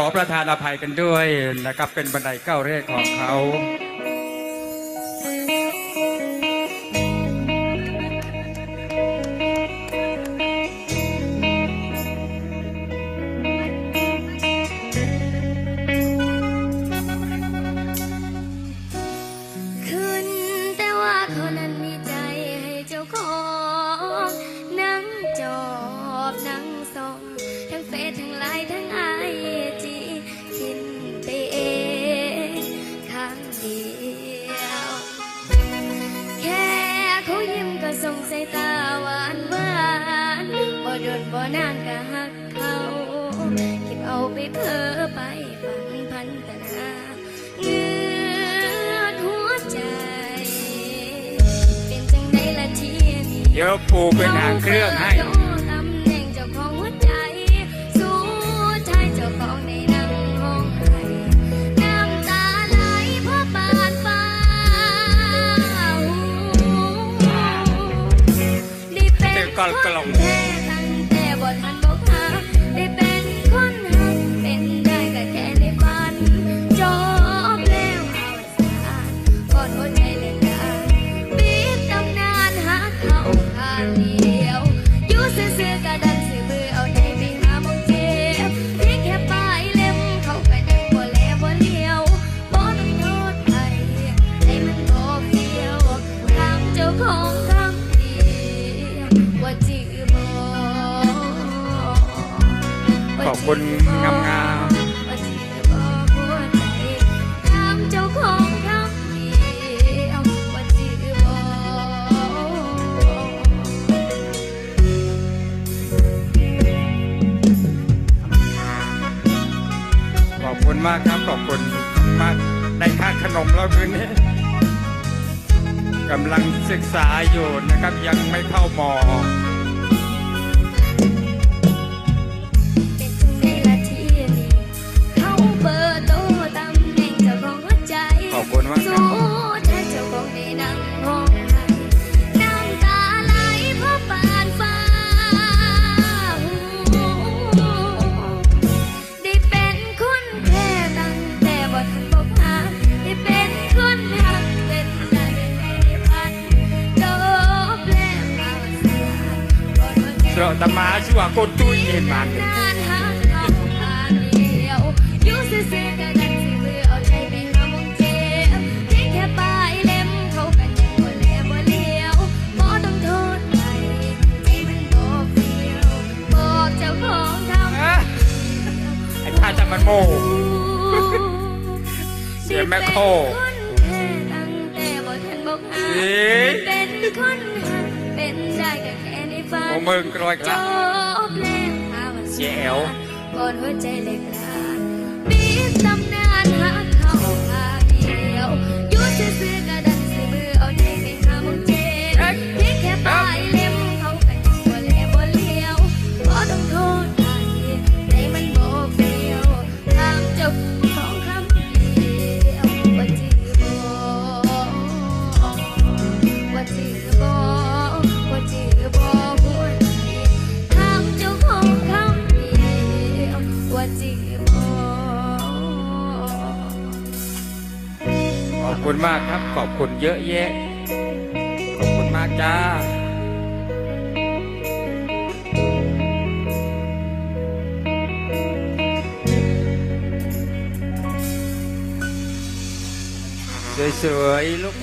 ขอประทานอภัยกันด้วยนะครับเป็นบันไดก้าวแรกของเขานแต่ว่าเขานั้นมีใจให้เจ้าของนั่งจอบนั่งส่อ โดนบ่นานก็หักเขาเก็บเอาไปเพ้อไปฝันพันตนาเงือดหัวใจ เป็นจังไดละทีนี้เดี๋ยวปูเป็นหางเครื่องให้ตำแหน่งเจ้าของหัวใจ สู้ชายเจ้าของในนั่งห้องไห้น้ำตาไหลเพราะบาดฟ้าได้เป็นเดี๋ยวก่อนกลง คุณงามว่าจื้อบ่หัวใจทางาของางเดียวว่าจื้อบ่ๆขอบคุณมากครับขอบคุณมากได้ค่าขนมแล้วคืนนี้กำลังศึกษาอยู่นะครับยังไม่เข้ามอ วบอกเจ้าของทำอะไอ้ท่าจะมันโมเสียงแม่โคตั้งแต่บ่ทันบอกหาเอ๊ะเป็นคนหักเป็นได้ก็แค่ใน ฝันโอ้มึงกรอยคจรับบแล้วหาวันเสียแอ๋วก่อนหัวใจเล็กลานบีบตำนานห อบคุณมากครับ ขอบคุณเยอะแยะ ขอบคุณมากจ้า สวยๆลูก